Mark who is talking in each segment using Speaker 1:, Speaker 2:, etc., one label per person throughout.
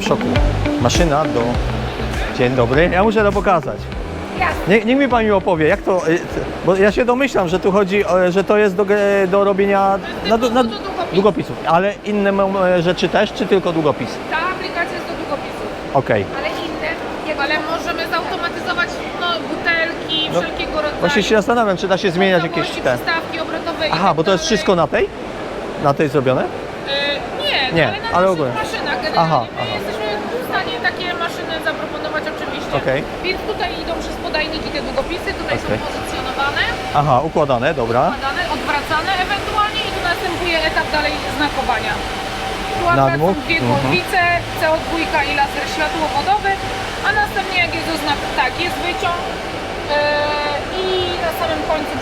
Speaker 1: trochę w szoku. Maszyna do... Dzień dobry, ja muszę to pokazać. Nie, niech mi Pani opowie, jak to, y, bo ja się domyślam, że tu chodzi, że to jest do, do robienia na, na,
Speaker 2: do długopisów.
Speaker 1: ale inne m- rzeczy też, czy tylko długopis?
Speaker 2: Ta aplikacja jest do długopisów,
Speaker 1: Okej.
Speaker 2: ale inne, ale możemy zautomatyzować no, butelki,
Speaker 1: No,
Speaker 2: wszelkiego rodzaju.
Speaker 1: Właśnie się zastanawiam, czy da się zmieniać jakieś te...
Speaker 2: przystawki obrotowe i
Speaker 1: Aha,
Speaker 2: tak
Speaker 1: bo to jest
Speaker 2: dalej.
Speaker 1: wszystko na tej? Na tej zrobione?
Speaker 2: Y, nie,
Speaker 1: Nie,
Speaker 2: ale na
Speaker 1: ale ogólnie.
Speaker 2: maszynach generalnie
Speaker 1: aha.
Speaker 2: jesteśmy w stanie takie maszyny zaproponować oczywiście.
Speaker 1: Okej.
Speaker 2: Więc tutaj idą przez podajniki te długopisy, tutaj
Speaker 1: Okej.
Speaker 2: są pozycjonowane,
Speaker 1: Aha, układane, dobra.
Speaker 2: składane, odwracane ewentualnie i tu następuje etap dalej znakowania. Tu akurat są dwie
Speaker 1: Mhm.
Speaker 2: kotwice, CO2 i laser światłowodowy, a następnie jak jest oznak, tak, jest wyciąg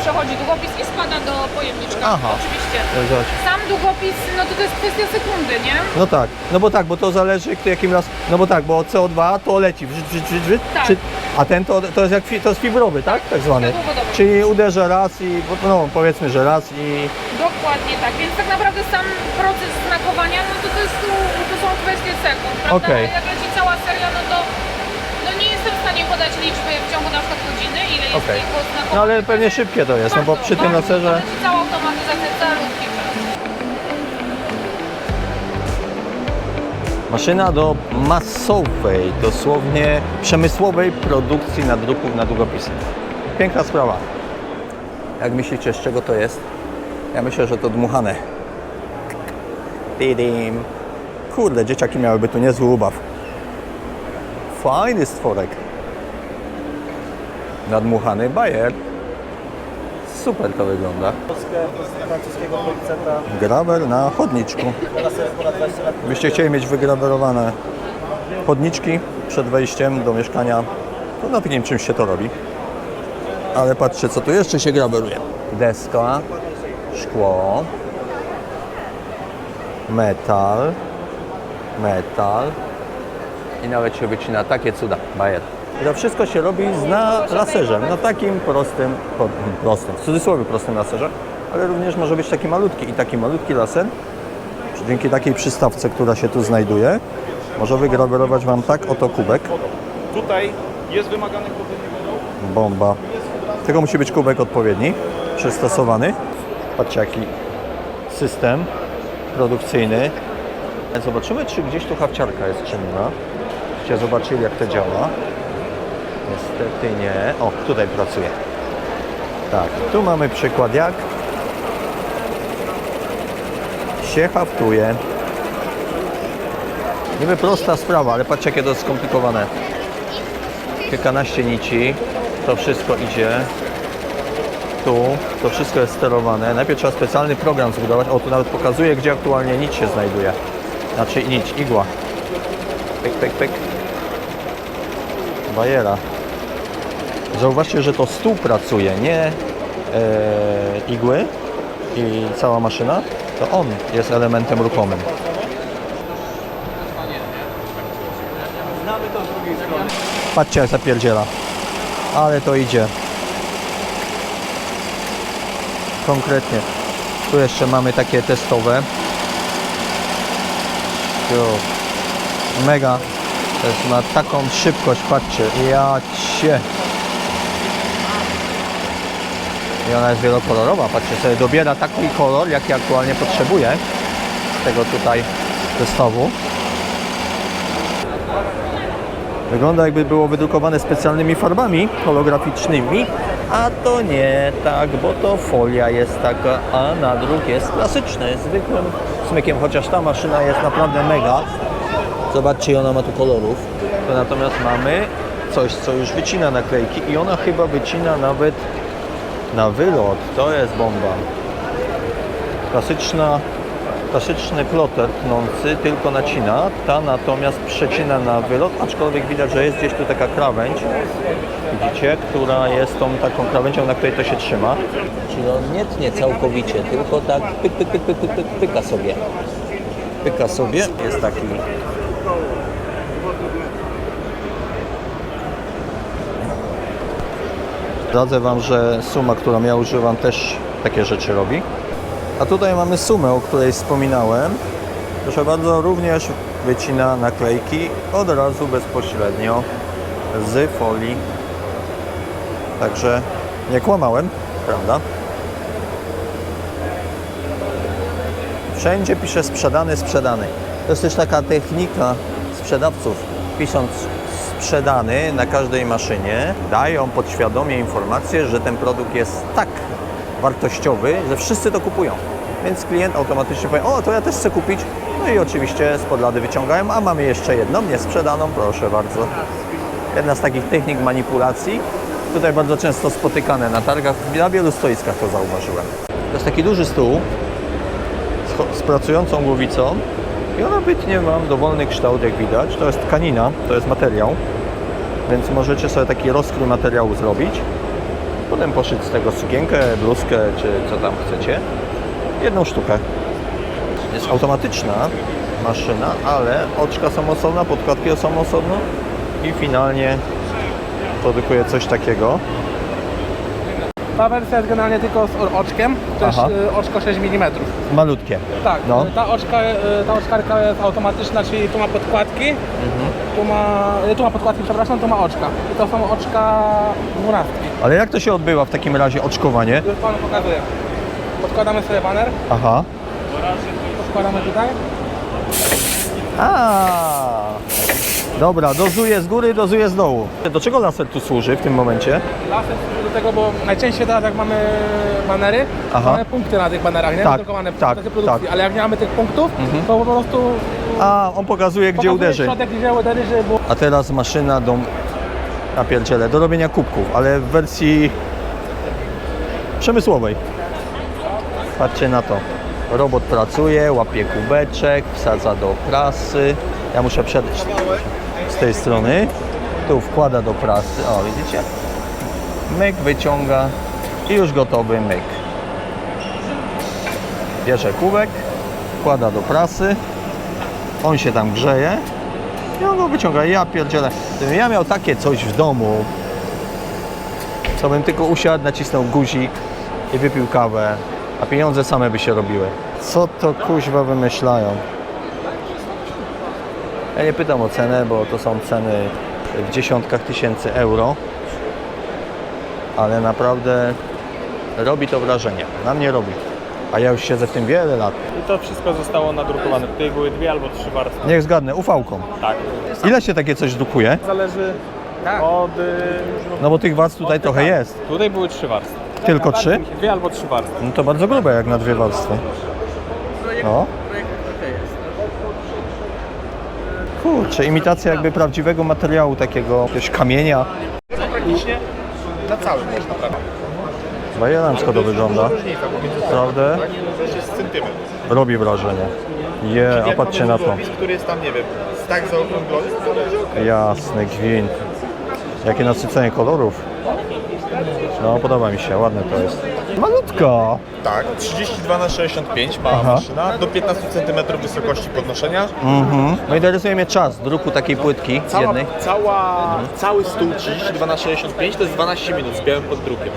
Speaker 2: przechodzi długopis i spada do pojemniczka.
Speaker 1: Aha.
Speaker 2: Oczywiście.
Speaker 1: Zobacz.
Speaker 2: Sam długopis, no to, to jest kwestia sekundy, nie?
Speaker 1: No tak, no bo tak, bo to zależy kto jakim raz, no bo tak, bo CO2 to leci, wrzyt, wrzyt, wrzyt, wrzyt,
Speaker 2: Tak.
Speaker 1: czy, a ten to, to jest jak fi, to jest fibrowy, tak? Tak zwany. Czyli uderza raz i, no powiedzmy, że raz i,
Speaker 2: Dokładnie tak, więc tak naprawdę sam proces znakowania, no to, to, jest, to są kwestie sekund, prawda?
Speaker 1: Okej.
Speaker 2: Jak leci cała seria, no to no jestem w stanie podać liczby w ciągu na przykład godziny, ile jest
Speaker 1: Okej.
Speaker 2: jego znakowania.
Speaker 1: no ale pewnie szybkie to jest, no bo przy tym laserze,
Speaker 2: cała automatyzacja, cała krótki czas.
Speaker 1: maszyna do masowej, dosłownie przemysłowej produkcji nadruków na długopisy. Piękna sprawa. Jak myślicie, z czego to jest? Ja myślę, że to dmuchane. Tidim. Kurde, dzieciaki miałyby tu niezły ubaw. Fajny stworek. Nadmuchany bajer. Super to wygląda.
Speaker 3: francuskiego
Speaker 1: Grawer na chodniczku. Gdybyście chcieli mieć wygrawerowane chodniczki przed wejściem do mieszkania, to na takim czymś się to robi. Ale patrzcie, co tu jeszcze się graweruje. Deska, szkło, metal, metal i nawet się wycina takie cuda, bajer. I to wszystko się robi z na laserze, na takim prostym, prostym, w cudzysłowie prostym laserze, ale również może być taki malutki i taki malutki laser, dzięki takiej przystawce, która się tu znajduje, może wygrawerować Wam tak oto kubek,
Speaker 3: Tutaj jest wymagany odpowiedni
Speaker 1: bomba. Tylko musi być kubek odpowiedni, przystosowany. Patrzcie jaki system produkcyjny. Zobaczymy, czy gdzieś tu hawciarka jest czynna. Żebyście zobaczyli, jak to działa. Niestety nie. O, tutaj pracuje. Tak, tu mamy przykład jak się haftuje. Niby prosta sprawa, ale patrzcie, jakie to skomplikowane kilkanaście nici. To wszystko idzie tu. To wszystko jest sterowane. Najpierw trzeba specjalny program zbudować. O, tu nawet pokazuje, gdzie aktualnie nić się znajduje. Znaczy nić, igła. Pyk, pyk, pyk. Bajera. Zauważcie, że to stół pracuje, nie e, igły i cała maszyna. To on jest elementem ruchomym. Patrzcie jak zapierdziela. Ale to idzie. Konkretnie. Tu jeszcze mamy takie testowe. Mega. To jest ma taką szybkość, patrzcie. Ja cię. I ona jest wielokolorowa. Patrzcie sobie, dobiera taki kolor, jaki aktualnie potrzebuje. Z tego tutaj zestawu. Wygląda jakby było wydrukowane specjalnymi farbami holograficznymi, a to nie tak, bo to folia jest taka, a nadruk jest klasyczny, zwykłym smykiem, chociaż ta maszyna jest naprawdę mega. Zobaczcie, ona ma tu kolorów. To natomiast mamy coś, co już wycina naklejki i ona chyba wycina nawet na wylot. To jest bomba. Klasyczna klasyczny ploter tnący tylko nacina, ta natomiast przecina na wylot, aczkolwiek widać, że jest gdzieś tu taka krawędź, widzicie, która jest tą taką krawędzią, na której to się trzyma. Czyli on nie tnie całkowicie, tylko tak pyk, pyk, pyk, pyk, pyk, pyk, pyka sobie. Pyka sobie, jest taki Zdradzę Wam, że suma, którą ja używam też takie rzeczy robi. A tutaj mamy sumę, o której wspominałem. Proszę bardzo, również wycina naklejki od razu bezpośrednio z folii. Także nie kłamałem, prawda? Wszędzie pisze sprzedany, sprzedany. To jest też taka technika sprzedawców. Pisząc sprzedany na każdej maszynie, dają podświadomie informację, że ten produkt jest tak wartościowy, że wszyscy to kupują. Więc klient automatycznie powie, o to ja też chcę kupić. No i oczywiście z podlady wyciągają, a mamy jeszcze jedną niesprzedaną, proszę bardzo. Jedna z takich technik manipulacji, tutaj bardzo często spotykane na targach, na wielu stoiskach to zauważyłem. To jest taki duży stół, z, z pracującą głowicą i ona bytnie ma dowolny kształt, jak widać. To jest tkanina, to jest materiał, więc możecie sobie taki rozkrój materiału zrobić. Potem poszyć z tego sukienkę, bluzkę, czy co tam chcecie. Jedną sztukę. Jest automatyczna maszyna, ale oczka są osobno, podkładki są osobno i finalnie produkuje coś takiego.
Speaker 4: Ta wersja jest generalnie tylko z oczkiem, to jest
Speaker 1: Aha.
Speaker 4: y, oczko 6 mm.
Speaker 1: Malutkie.
Speaker 4: Tak,
Speaker 1: No.
Speaker 4: y, ta, oczka, y, ta oczkarka jest automatyczna, czyli tu ma podkładki,
Speaker 1: Mhm.
Speaker 4: tu, ma, y, tu ma podkładki, przepraszam, tu ma oczka. I to są oczka dwunastki.
Speaker 1: Ale jak to się odbywa w takim razie oczkowanie?
Speaker 4: Już Panu pokazuję. Podkładamy sobie baner,
Speaker 1: Aha.
Speaker 4: podkładamy tutaj.
Speaker 1: A. Dobra, dozuję z góry, dozuję z dołu. Do czego laser tu służy w tym momencie?
Speaker 4: Laser służy do tego, bo najczęściej teraz jak mamy banery,
Speaker 1: Aha.
Speaker 4: mamy punkty na tych banerach, nie?
Speaker 1: Tak,
Speaker 4: Wydrukowane w
Speaker 1: tak,
Speaker 4: produkcji,
Speaker 1: tak.
Speaker 4: ale jak nie mamy tych punktów, to po prostu
Speaker 1: A, on pokazuje, gdzie
Speaker 4: pokazuje
Speaker 1: uderzy.
Speaker 4: środek, gdzie uderzy, było
Speaker 1: A teraz maszyna do... Ja pierdzielę, do robienia kubków, ale w wersji przemysłowej. Patrzcie na to. Robot pracuje, łapie kubeczek, wsadza do prasy. Ja muszę przejść z tej strony. Tu wkłada do prasy. O, widzicie? Myk wyciąga i już gotowy myk. Bierze kubek, wkłada do prasy. On się tam grzeje. I on go wyciąga. Ja pierdzielę. Gdybym ja miał takie coś w domu, to bym tylko usiadł, nacisnął guzik i wypił kawę, a pieniądze same by się robiły. Co to kuźwa wymyślają? Ja nie pytam o cenę, bo to są ceny w dziesiątkach tysięcy euro, ale naprawdę robi to wrażenie. Na mnie robi. A ja już siedzę w tym wiele lat.
Speaker 3: I to wszystko zostało nadrukowane. Tutaj były dwie albo trzy warstwy.
Speaker 1: Niech zgadnę, ufałką.
Speaker 3: Tak.
Speaker 1: Ile się takie coś drukuje?
Speaker 3: Zależy od... y,
Speaker 1: No bo tych warstw tutaj trochę jest.
Speaker 3: Tutaj były trzy warstwy.
Speaker 1: Tylko trzy?
Speaker 3: Dwie albo trzy warstwy.
Speaker 1: No to bardzo grube jak na dwie warstwy. No. Kurczę, imitacja jakby prawdziwego materiału, takiego jakiegoś kamienia.
Speaker 3: Praktycznie na całym można prawie.
Speaker 1: Bajeransko to wygląda. Prawda?
Speaker 3: To jest centymetr.
Speaker 1: Robi wrażenie. Je, a patrzcie na to.
Speaker 3: który jest tam, nie wiem, tak zaokrąglony.
Speaker 1: Jasny gwint. Jakie nasycenie kolorów. No, podoba mi się, ładne to jest. Malutka.
Speaker 3: Tak, 32 na 65 ma
Speaker 1: Aha.
Speaker 3: maszyna, do 15 cm wysokości podnoszenia.
Speaker 1: Mhm. No interesuje mnie czas druku takiej płytki
Speaker 3: Cała,
Speaker 1: jednej.
Speaker 3: cała, cały stół 32 na 65 to jest 12 minut z białym poddrukiem.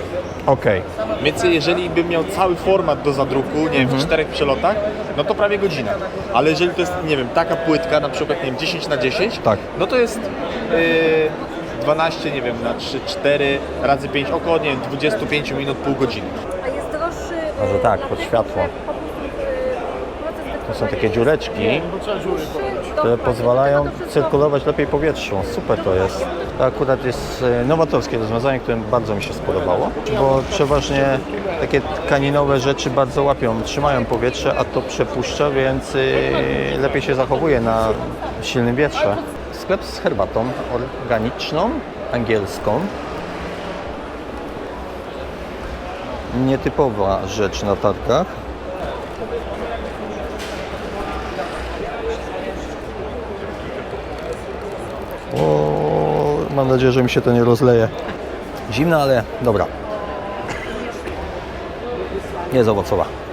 Speaker 1: Okej.
Speaker 3: Więc jeżeli bym miał cały format do zadruku, nie wiem,
Speaker 1: Mhm.
Speaker 3: w czterech przelotach, no to prawie godzina. Ale jeżeli to jest, nie wiem, taka płytka, na przykład, nie wiem, 10 na 10,
Speaker 1: Tak.
Speaker 3: no to jest yy, 12, nie wiem, na 3, 4 razy 5, około, nie wiem, 25 minut, pół godziny.
Speaker 5: A jest droższy.
Speaker 1: Może
Speaker 5: y,
Speaker 1: tak, pod światło.
Speaker 5: jak po prostu, y, proces
Speaker 1: To są takie dziureczki, które pozwalają cyrkulować lepiej powietrzu. Super to jest. To akurat jest e, nowatorskie rozwiązanie, które bardzo mi się spodobało, bo przeważnie takie tkaninowe rzeczy bardzo łapią, trzymają powietrze, a to przepuszcza, więc e, lepiej się zachowuje na silnym wietrze. Sklep z herbatą organiczną, angielską. Nietypowa rzecz na targach. O, mam nadzieję, że mi się to nie rozleje. Zimna, ale dobra. Jest owocowa.